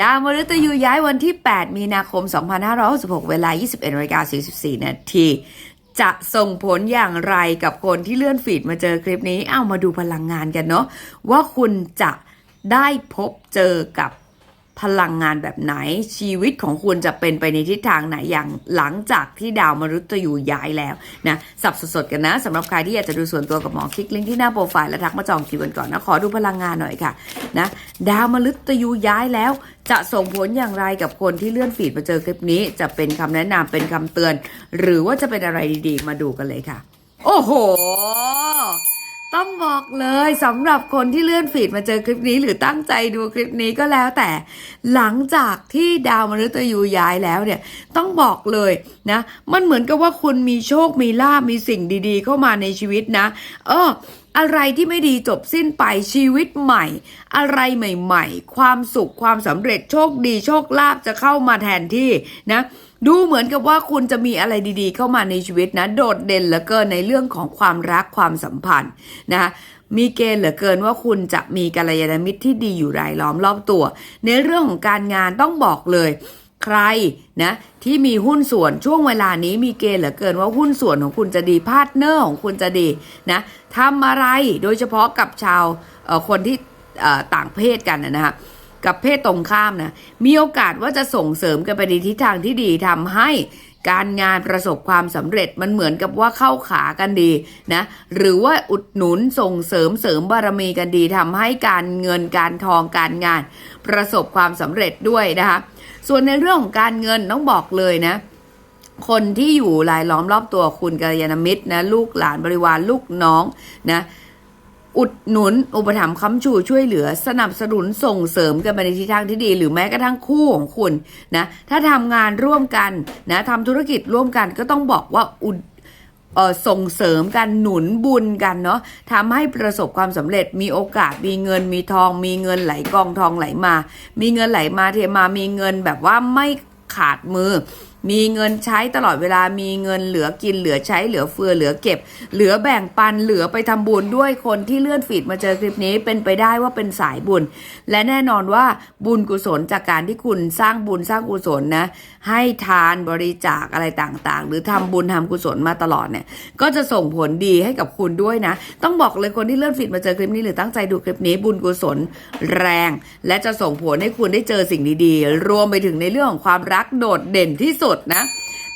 ดาวมฤตยูย้ายวันที่ 8 มีนาคม 2566 เวลา 21นาฬิกา44 นาที จะส่งผลอย่างไรกับคนที่เลื่อนฟีดมาเจอคลิปนี้ เอามาดูพลังงานกันเนาะว่าคุณจะได้พบเจอกับพลังงานแบบไหนชีวิตของคุณจะเป็นไปในทิศทางไหนอย่างหลังจากที่ดาวมฤตยูย้ายแล้วนะสับสดๆกันนะสำหรับใครที่อยากจะดูส่วนตัวกับหมอคลิกลิงก์ที่หน้าโปรไฟล์และทักมาจองคิวกันก่อนนะ ขอดูพลังงานหน่อยค่ะนะดาวมฤตยูย้ายแล้ว จะส่งผลอย่างไรกับคนที่เลื่อนฟีดมาเจอคลิปนี้ จะเป็นคำแนะนำเป็นคำเตือน หรือว่าจะเป็นอะไรดีๆ มาดูกันเลยค่ะ โอ้โห ต้องบอกเลยสำหรับคนที่เลื่อนฟีดมาเจอคลิปนี้ หรือตั้งใจดูคลิปนี้ก็แล้วแต่ หลังจากที่ดาวมฤตยูย้ายแล้วเนี่ย ต้องบอกเลยนะ มันเหมือนกับว่าคุณมีโชคมีลาบมีสิ่งดี ๆ เข้ามาในชีวิตนะ เออ อะไรที่ไม่ดีจบสิ้นไปชีวิตใหม่ อะไรใหม่ๆ ความสุขความสำเร็จโชคดีโชคลาภจะเข้ามาแทนที่นะดูเหมือนกับว่าคุณจะมีอะไรดีๆ เข้ามาในชีวิตนะ โดดเด่นเหลือเกินในเรื่องของความรักความสัมพันธ์นะคะมีเกณฑ์เหลือเกินว่าคุณจะมีกัลยาณมิตรที่ดีอยู่รายล้อมรอบตัว ในเรื่องของการงานต้องบอกเลย ใครนะที่มีหุ้นส่วนช่วงเวลานี้มีเกณฑ์เหลือเกินว่าหุ้นส่วนของคุณจะดีพาร์ทเนอร์ของคุณจะดีนะทำอะไรโดยเฉพาะกับชาวคนที่ต่างเพศกันนะฮะคะกับเพศตรงข้ามนะมีโอกาสว่าจะส่งเสริมกันไปในทิศทางที่ดีทำให้ การงานประสบความสำเร็จมันเหมือนกับว่าเข้าขากันดีนะหรือว่าอุดหนุนส่งเสริมเสริมบารมีกันดีทำให้การเงินการทองการงาน ประสบความสำเร็จด้วยนะคะส่วนในเรื่องของการเงินต้องบอกเลยนะคนที่อยู่รายล้อมรอบตัวคุณกัลยาณมิตรนะลูกหลานบริวารลูกน้องนะ อุดหนุน อุปถัมภ์ค้ำชูช่วยเหลือ สนับสนุนส่งเสริมกันไปในทิศทางที่ดี หรือแม้กระทั่งคู่ของคุณนะถ้าทำงานร่วมกันนะทำธุรกิจร่วมกันก็ต้องบอกว่าอุดส่งเสริมกันหนุนบุญกันเนาะทำให้ประสบความสำเร็จมีโอกาสมีเงินมีทอง มีเงินไหลกองทองไหลมา มีเงินไหลมาเทมามีเงินแบบว่าไม่ขาดมือ มีเงินใช้ตลอดเวลามีเงินเหลือกินเหลือใช้เหลือเฟือเหลือเก็บ เหลือแบ่งปันเหลือไปทำบุญด้วยคนที่เลื่อนฟีดมาเจอคลิปนี้เป็นไปได้ว่าเป็นสายบุญ และแน่นอนว่าบุญกุศลจากการที่คุณสร้างบุญสร้างกุศลนะ ให้ทานบริจาคอะไรต่างๆ หรือทำบุญทำกุศลมาตลอดเนี่ย ก็จะส่งผลดีให้กับคุณด้วยนะ ต้องบอกเลยคนที่เลื่อนฟีดมาเจอคลิปนี้หรือตั้งใจดูคลิปนี้บุญกุศลแรง และจะส่งผลให้คุณได้เจอสิ่งดีๆ รวมไปถึงในเรื่องของความรักโดดเด่นที่สุดนะ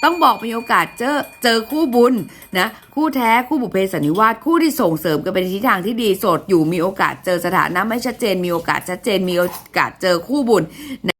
ต้องบอกมีโอกาสเจอเจอคู่บุญนะคู่แท้คู่บุเพสันนิวาสคู่ที่ส่งเสริมกันไปในทิศทางที่ดีโสดอยู่มีโอกาสเจอสถานะไม่ชัดเจน มีโอกาสชัดเจน มีโอกาสเจอคู่บุญ